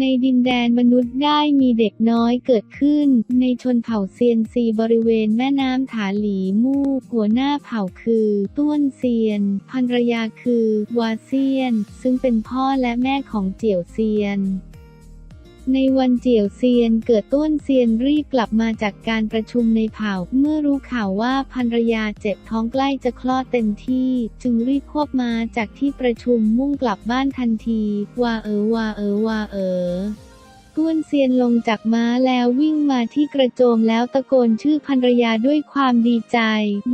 ในดินแดนมนุษย์ได้มีเด็กน้อยเกิดขึ้น ในชนเผ่าเซียนซีบริเวณแม่น้ำถาหลีมู่หัวหน้าเผ่าคือ ต้วนเซียนภรรยาคือ วาเซียน ซึ่งเป็นพ่อและแม่ของเจียวเซียน ในวันเจียวเซียนเกิดต้วนเซียนรีบกลับมาจากการประชุมในเผ่า เมื่อรู้ข่าวว่าภรรยาเจ็บท้องใกล้จะคลอดเต็มที่ จึงรีบควบมาจากที่ประชุมมุ่งกลับบ้านทันที ว่าเออว่าเออว่าเออ ต้วนเซียนลงจากม้าแล้ววิ่งมาที่กระโจมแล้วตะโกนชื่อภรรยาด้วยความดีใจ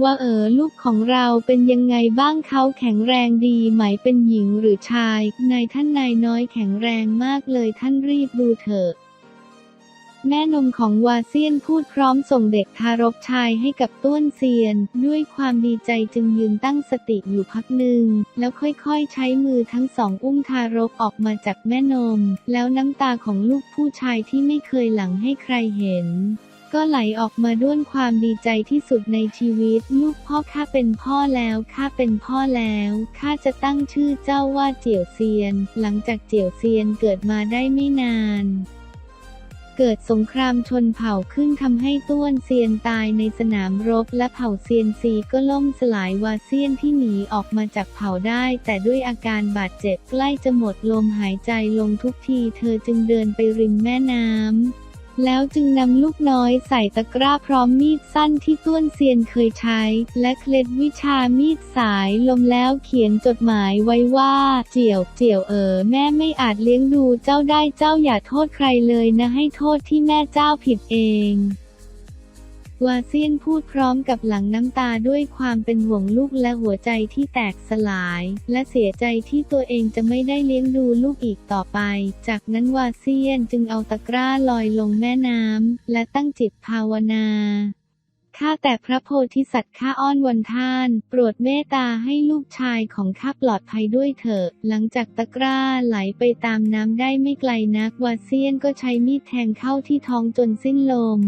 ว่าเออลูกของเราเป็นยังไงบ้างเขาแข็งแรงดีไหมเป็นหญิงหรือชาย นายท่านนายน้อยแข็งแรงมากเลยท่านรีบดูเถอะ แม่นมของวาเซียนพูดพร้อมส่งเด็กทารกชายให้กับต้วนเซียน ด้วยความดีใจจึงยืนตั้งสติอยู่พักหนึ่ง แล้วค่อยๆใช้มือทั้งสองอุ้มทารกออกมาจากแม่นม แล้วน้ำตาของลูกผู้ชายที่ไม่เคยหลังให้ใครเห็นก็ไหลออกมาด้วยความดีใจที่สุดในชีวิต ลูกพ่อข้าเป็นพ่อแล้วข้าเป็นพ่อแล้วข้าจะตั้งชื่อเจ้าว่าเจียวเซียน หลังจากเจียวเซียนเกิดมาได้ไม่นาน เกิดสงครามชนเผ่าขึ้นทำให้ต้วนเซียนตายในสนามรบและเผ่าเซียนซีก็ล่มสลายวาเซียนที่หนีออกมาจากเผ่าได้ แต่ด้วยอาการบาดเจ็บใกล้จะหมดลมหายใจลงทุกที เธอจึงเดินไปริมแม่น้ำ แล้วจึงนำลูกน้อยใส่ตะกร้าพร้อมมีดสั้นที่ต้วนเซียนเคยใช้ และเคล็ดวิชามีดสายลมแล้วเขียนจดหมายไว้ว่า เจียว เจียวเออ แม่ไม่อาจเลี้ยงดูเจ้าได้เจ้าอย่าโทษใครเลยนะให้โทษที่แม่เจ้าผิดเอง วาเซียนพูดพร้อมกับหลังน้ำตาด้วยความเป็นห่วงลูกและหัวใจที่แตกสลาย และเสียใจที่ตัวเองจะไม่ได้เลี้ยงดูลูกอีกต่อไป จากนั้นวาเซียนจึงเอาตะกร้าลอยลงแม่น้ำและตั้งจิตภาวนาข้าแต่พระโพธิสัตว์ข้าอ้อนวอนท่าน โปรดเมตตาให้ลูกชายของข้าปลอดภัยด้วยเถิดหลังจากตะกร้าไหลไปตามน้ำได้ไม่ไกลนักวาเซียนก็ใช้มีดแทงเข้าที่ท้องจนสิ้นลม